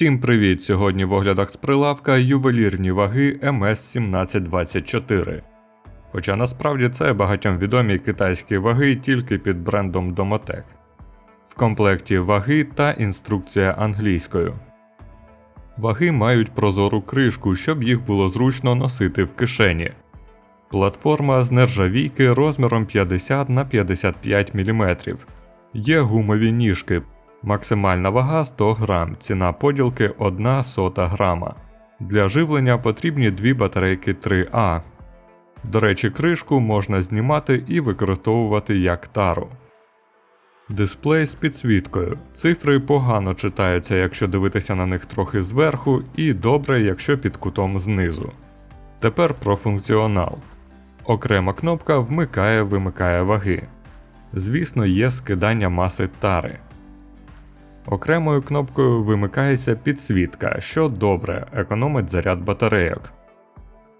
Всім привіт! Сьогодні в оглядах з прилавка ювелірні ваги MS1724. Хоча насправді це багатьом відомі китайські ваги тільки під брендом Domotek. В комплекті ваги та інструкція англійською. Ваги мають прозору кришку, щоб їх було зручно носити в кишені. Платформа з нержавійки розміром 50 на 55 мм. Є гумові ніжки. Максимальна вага 100 грам, ціна поділки 1 сота грама. Для живлення потрібні дві батарейки 3А. До речі, кришку можна знімати і використовувати як тару. Дисплей з підсвіткою. Цифри погано читаються, якщо дивитися на них трохи зверху, і добре, якщо під кутом знизу. Тепер про функціонал. Окрема кнопка вмикає-вимикає ваги. Звісно, є скидання маси тари. Окремою кнопкою вимикається підсвітка, що добре економить заряд батарейок.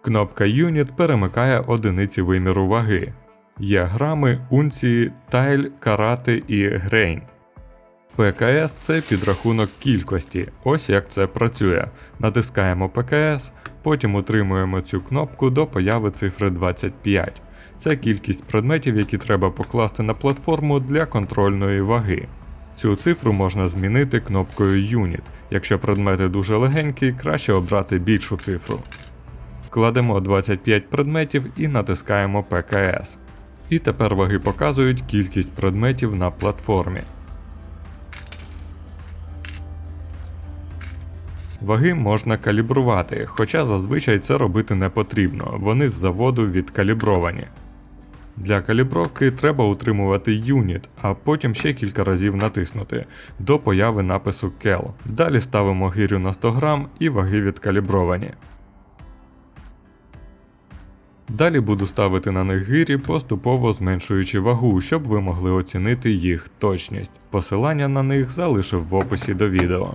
Кнопка Unit перемикає одиниці виміру ваги. Є грами, унції, тайль, карати і грейн. ПКС це підрахунок кількості. Ось як це працює. Натискаємо ПКС, потім утримуємо цю кнопку до появи цифри 25. Це кількість предметів, які треба покласти на платформу для контрольної ваги. Цю цифру можна змінити кнопкою Unit. Якщо предмети дуже легенькі, краще обрати більшу цифру. Кладемо 25 предметів і натискаємо ПКС. І тепер ваги показують кількість предметів на платформі. Ваги можна калібрувати, хоча зазвичай це робити не потрібно, вони з заводу відкалібровані. Для калібровки треба утримувати юніт, а потім ще кілька разів натиснути до появи напису Kel. Далі ставимо гирю на 100 грам і ваги відкалібровані. Далі буду ставити на них гирі, поступово зменшуючи вагу, щоб ви могли оцінити їх точність. Посилання на них залишив в описі до відео.